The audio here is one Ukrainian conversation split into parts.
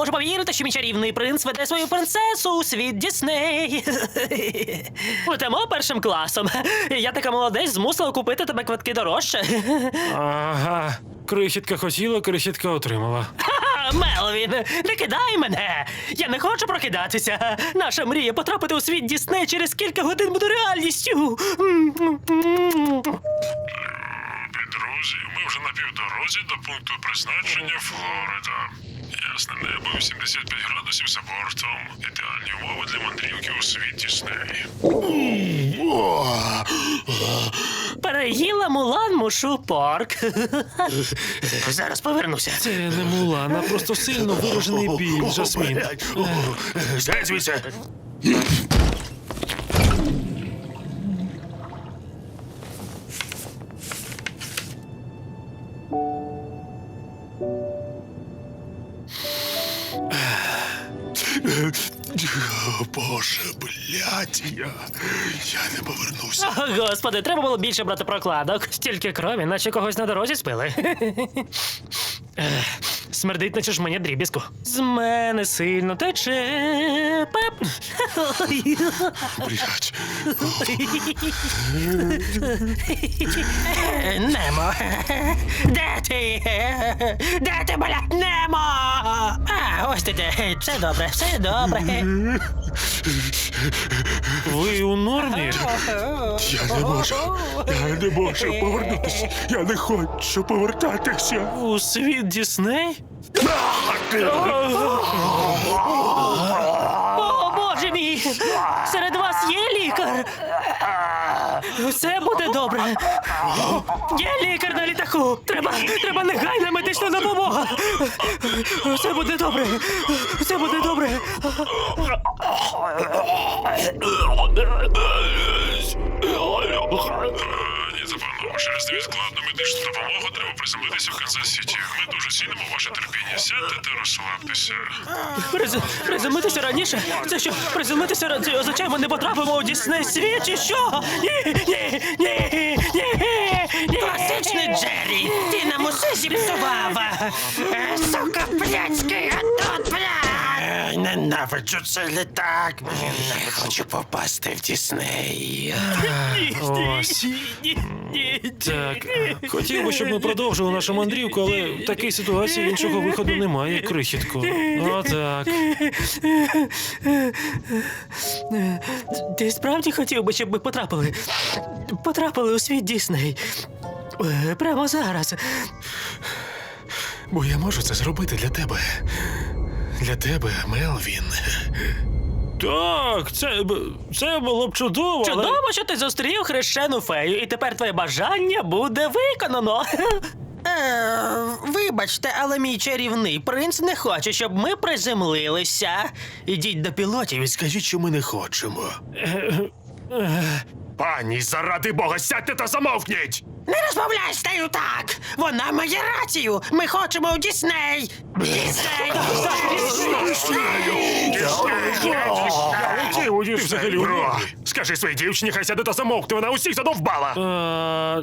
можу повірити, що мій чарівний принц веде свою принцесу у світ Дісней. Летимо першим класом. Я така молодець змусила купити тебе квитки дорожче. Ага. Крихітка хотіла, крихітка отримала. Мелвін, не кидай мене! Я не хочу прокидатися. Наша мрія потрапити у світ Дісней через кілька годин буде реальністю. Друзі, ми вже на півдорозі до пункту призначення Флорида. Ясне небо, 85 градусів за бортом. Ідеальні умови для мандрівки у світ Дісней. Переїла Мулан Мушу парк. Зараз повернуся. Це не Мулан, а просто сильно виражений біль, Жасмін. Здай звідси! Боже, блядь, я, я не повернуся. О, Господи, треба було більше брати прокладок. Стільки крові, наче когось на дорозі спили. Смердить, наче ж мені дрібіску. З мене сильно тече. Пеп. Блядь. Немо. Де ти? Де ти, блядь, Немо? А, ось ти де. Все добре, все добре. Ви у нормі? Я не можу. Я не можу повернутися. Я не хочу повертатися. У світ Дісней? Серед вас є лікар? Все буде добре. Є лікар на літаку. Треба, треба негайна медична допомога. Все буде добре. Все буде добре. Запевно, через невідкладну медичну допомогу треба приземлитися в Канзас-Сіті. Ми дуже цінимо ваше терпіння. Сядьте та розслабтеся. Приз, приземлитися раніше? Це що, приземлитися ра- це означає, ми не потрапимо у Дісней світ чи що? Ні, ні, ні, ні, ні. Класичний Джері, ти нам усе зіпсував. Е, Сука, блядський. Ненавиджу цей літак. Не хочу попасти в Дісней. Ось. Так, хотів би, щоб ми продовжили нашу мандрівку, але в такій ситуації іншого виходу немає, крихітко. Отак. Ти справді хотів би, щоб ми потрапили? Потрапили у світ Дісней. Е, Прямо зараз. Бо я можу це зробити для тебе. Для тебе, Мелвін. Так, це, б- це було б чудово, але... Чудово, що ти зустрів хрещену фею, і тепер твоє бажання буде виконано. Е, вибачте, але мій чарівний принц не хоче, щоб ми приземлилися. Ідіть до пілотів і Скажіть, що ми не хочемо. Пані, заради Бога, сядьте та замовкніть! Не розмовляй з нею так! Вона має рацію! Ми хочемо у Дісней! Дісней! Ти взагалі Бро, скажи своїй дівчині, хай сяде та замовкне, вона усіх задовбала.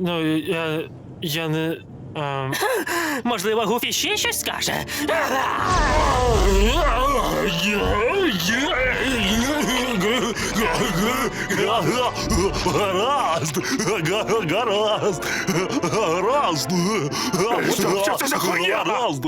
Ну, я... Я не... Можливо, Гуфі ще щось скаже? Гаразд, гаразд, гаразд. Що- це за хуйня? Гаразд.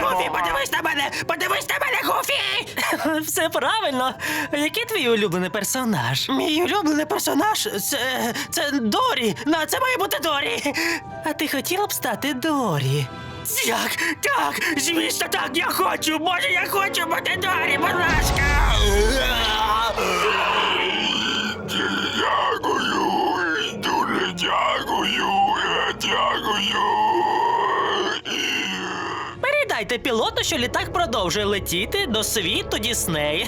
Гуфі, подивись на мене! Подивись на мене, Гуфі! Все правильно. Який твій улюблений персонаж? Мій улюблений персонаж це. це Дорі. На це має бути Дорі. А ти хотіла б стати Дорі? Як? Так, звісно, так, я хочу. Може, я хочу бути Дорі, будь ласка. Передайте пілоту, що літак продовжує летіти до світу Дісней.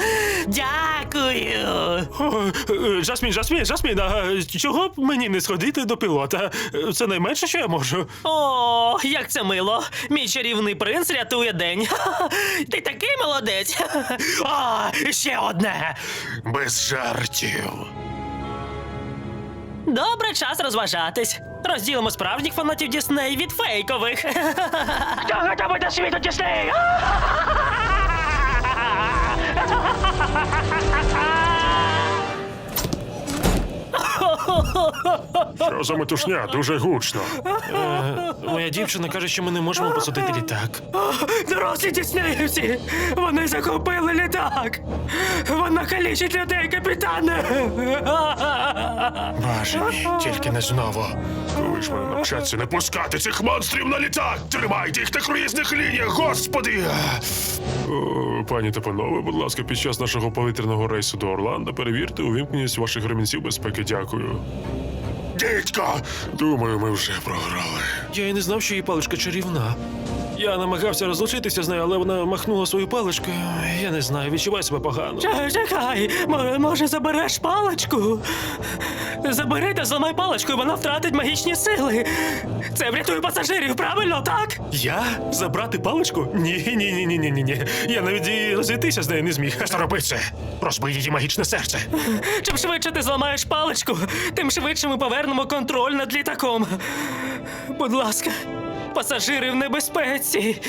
Дякую. О, Жасмін, Жасмін, Жасмін, а чого б мені не сходити до пілота? Це найменше, що я можу. О, як це мило! Мій чарівний принц рятує день. Ти такий молодець. А, ще одне. Без жартів. Добре, час розважатись. Розділимо справжніх фанатів Дісней від фейкових. Хто готовий до світу Дісней? Що за метушня? Дуже гучно. Е, моя дівчина каже, що ми не можемо посадити літак. Дорослі діснеївці! Вони захопили літак! Вона калічить людей, капітане! Боже мій, тільки не знову. Коли мене навчатися не пускати цих монстрів на літак? Тримайте їх на круїзних лініях, господи! О, пані та панове, будь ласка, під час нашого повітряного рейсу до Орландо перевірте увімкненість ваших ремінців безпеки. Дякую. Дідько! Думаю, ми вже програли. Я і не знав, що її паличка чарівна. Я намагався розлучитися з нею, але вона махнула свою паличкою. Я не знаю, відчуваю себе погано. Чекай, мо- може забереш паличку? Забери та зламай паличку, і вона втратить магічні сили. Це врятує пасажирів, правильно, так? Я? Забрати паличку? Ні, ні, ні, ні, ні, ні, ні. Я навіть і розійтися з нею не зміг. Зроби це! Розбий її магічне серце! Чим швидше ти зламаєш паличку, тим швидше ми повернемо контроль над літаком. Будь ласка, пасажири в небезпеці.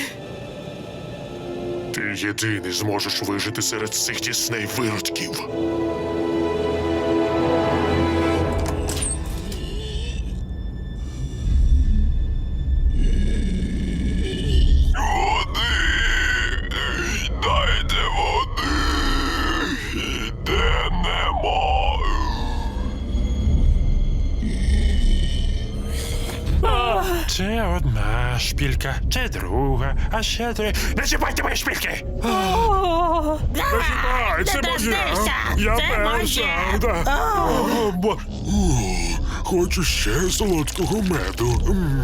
Ти єдиний зможеш вижити серед цих дісней виродків. Друга, а ще три. Не чіпайте мої шпильки! О, це моє! Я перша! Да. О, бо... Хочу ще солодкого меду. М.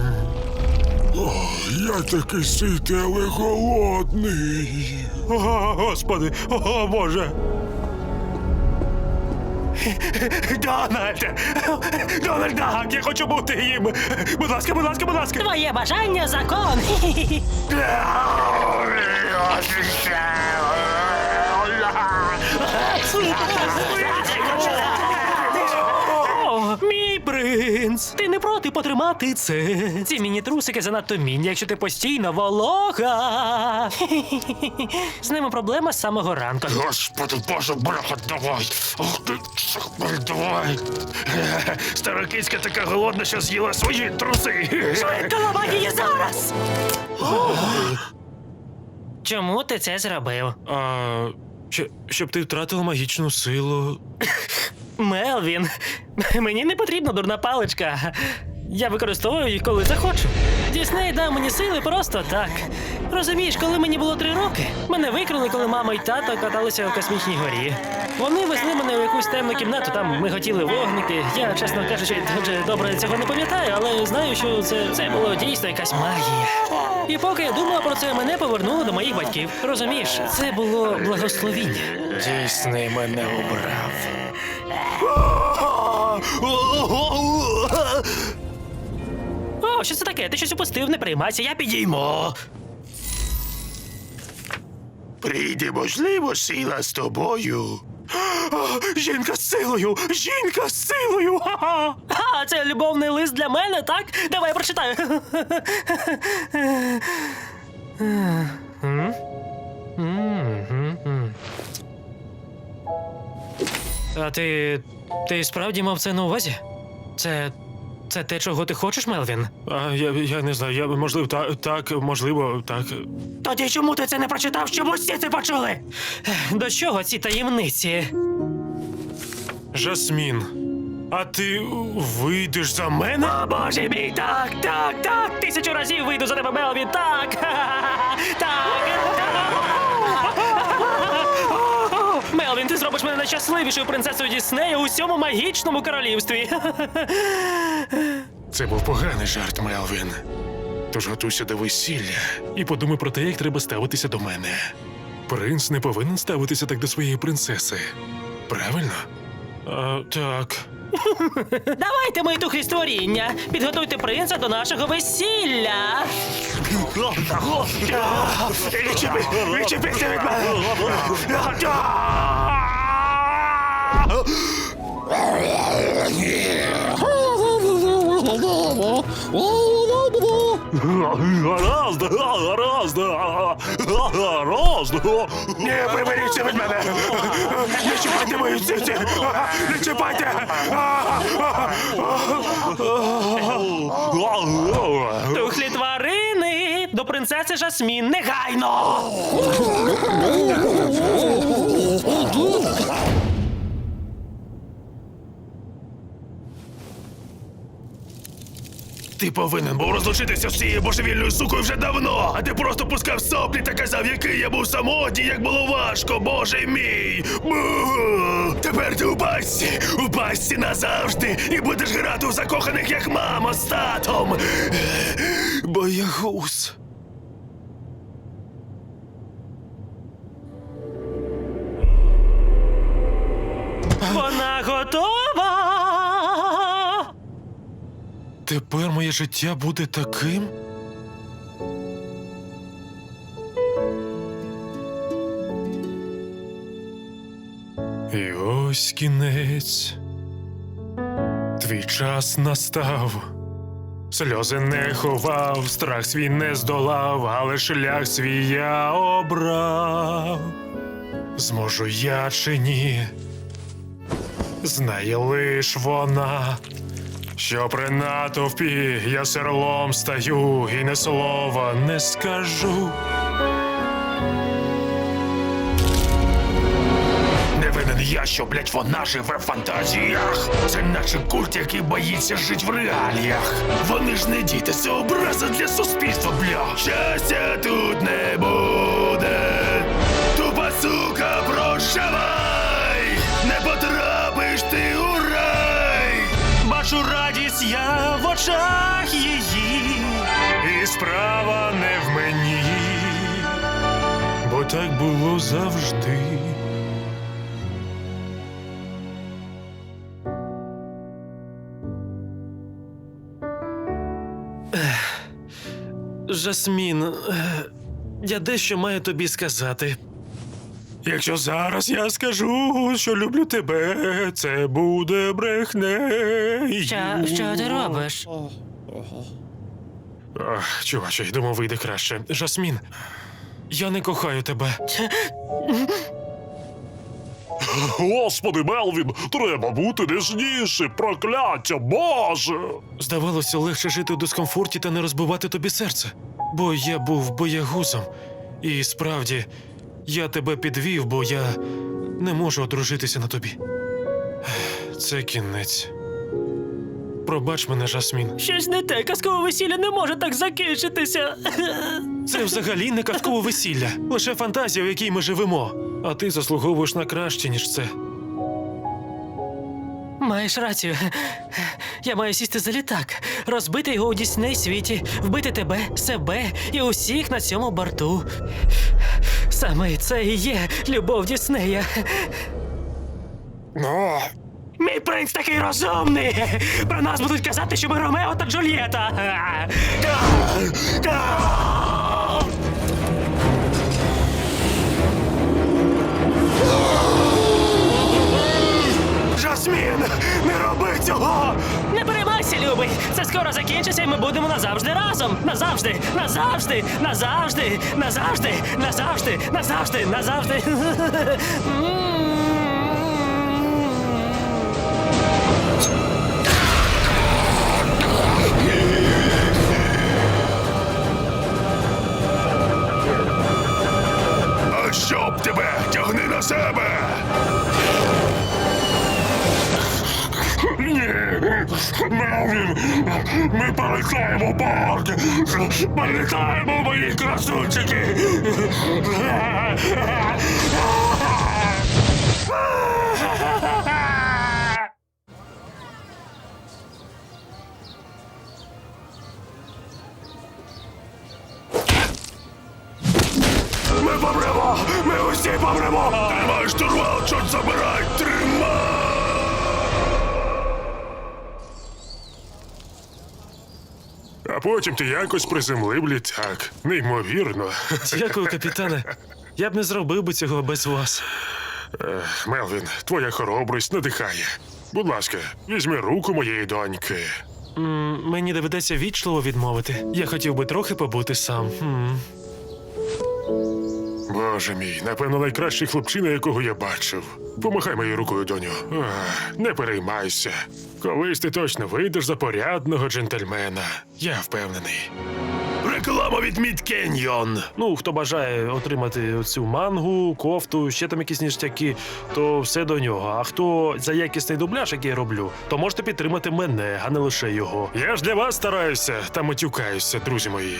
О, я такий ситий, але голодний. О, господи, о, Боже. Дональд! Дональд, так, я хочу бути їм! Будь ласка, будь ласка, будь ласка! Твоє бажання закон. Я мій принц! Ти не проти потримати це? Ці міні-трусики занадто міні, якщо ти постійно волога. З ними проблема з самого ранку. Господи, боже, бляха, давай! Ох ти, шахмар, давай! Старокицька така голодна, що з'їла свої труси! Швидко ламай її зараз! Чому ти це зробив? А, щ- щоб ти втратила магічну силу. Мелвін, мені не потрібна дурна паличка. Я використовую їх, коли захочу. Дісней дав мені сили просто так. Розумієш, коли мені було три роки, мене викрили, коли мама і тато каталися у космічній горі. Вони везли мене в якусь темну кімнату, там ми хотіли вогники. Я, чесно кажучи, дуже добре цього не пам'ятаю, але знаю, що це, це було дійсно якась магія. І поки я думала про це, мене повернули до моїх батьків. Розумієш, це було благословіння. Дійсний мене обрав. О, що це таке? Ти щось упустив, не приймайся, я підійму. Прийде, можливо, сила з тобою. Жінка з силою! Жінка з силою! Ха-ха! А, це любовний лист для мене, так? Давай я прочитаю. А ти. Ти справді мав це на увазі? Це. Це те, чого ти хочеш, Мелвін? А, я, я не знаю, я можливо, так, так, можливо, так. Тоді чому ти це не прочитав, щоб усі це почули? До чого ці таємниці? Жасмін. А ти вийдеш за мене? О, боже мій, так, так, так! Тисячу разів вийду за тебе, Мелвін, так! Так! Мелвін, ти зробиш мене найщасливішою принцесою Діснея у всьому магічному королівстві. Це був поганий жарт, Мелвін. Тож готуйся до весілля і подумай про те, як треба ставитися до мене. Принц не повинен ставитися так до своєї принцеси. Правильно? А, так. Давайте мої тухлі створіння. Підготуйте принца до нашого весілля. Відчепися від мене! Гаразд, гаразд, гаразд. Ні, приберіться від мене! Не чіпайте мої ціці! Не чіпайте! Тухлі тварини! До принцеси Жасмін негайно! Ти повинен був розлучитися з цією божевільною сукою вже давно, а ти просто пускав соплі та казав, який я був самотній, як було важко, боже мій. Бу! Тепер ти у пастці, у пастці назавжди, і будеш грати у закоханих, як мама з татом. Боягуз. Вона готова! Тепер моє життя буде таким. І ось кінець. Твій час настав. Сльози не ховав, страх свій не здолав, але шлях свій я обрав. Зможу я чи ні? Знає лиш вона. Що при натовпі я серлом стаю і не слова не скажу. Не винен я, що, блять, вона живе в фантазіях. Це наче культ, який боїться жить в реаліях. Вони ж не діти, це образа для суспільства, бля. Щастя тут не буде. Бачу радість я в очах її. І справа не в мені, бо так було завжди. Жасмін, я дещо маю тобі сказати. Якщо зараз я скажу, що люблю тебе, це буде брехнею. Що, що ти робиш? Ах, чуваче, думав, вийде краще. Жасмін, я не кохаю тебе. Господи, Мелвін, треба бути ніжніше, прокляття, Боже! Здавалося, легше жити у дискомфорті та не розбивати тобі серце. Бо я був боягузом. І справді, я тебе підвів, бо я не можу одружитися на тобі. Це кінець. Пробач мене, Жасмін. Щось не те, казкове весілля не може так закінчитися. Це взагалі не казкове весілля, лише фантазія, в якій ми живемо. А ти заслуговуєш на краще, ніж це. Маєш рацію. Я маю сісти за літак, розбити його у Дісней світі, вбити тебе, себе і усіх на цьому борту. Саме це і є любов Діснея. Ну, Мій принц такий розумний. Про нас будуть казати, що ми Ромео та Джульєта. Жасмін, не роби цього! Не переймайся, любий. Це скоро закінчиться, і ми будемо назавжди разом. Назавжди, назавжди, назавжди, назавжди, назавжди, назавжди, назавжди. А Мелвін, ми полетаємо борт! Полетаємо, мої красунчики! А потім ти якось приземлив літак. Неймовірно. Дякую, капітане. Я б не зробив би цього без вас. Ех, Мелвін, твоя хоробрість надихає. Будь ласка, візьми руку моєї доньки. М, мені доведеться вічливо відмовити. Я хотів би трохи побути сам. М. Боже мій, напевно, найкращий хлопчина, якого я бачив. Помахай моєю рукою, доню. Ах, не переймайся. Колись ти точно вийдеш за порядного джентльмена. Я впевнений. Реклама від Мід Кеньйон. Ну, хто бажає отримати цю мангу, кофту, ще там якісь ніштяки, то все до нього. А хто за якісний дубляж, який я роблю, то можете підтримати мене, а не лише його. Я ж для вас стараюся та матюкаюся, друзі мої.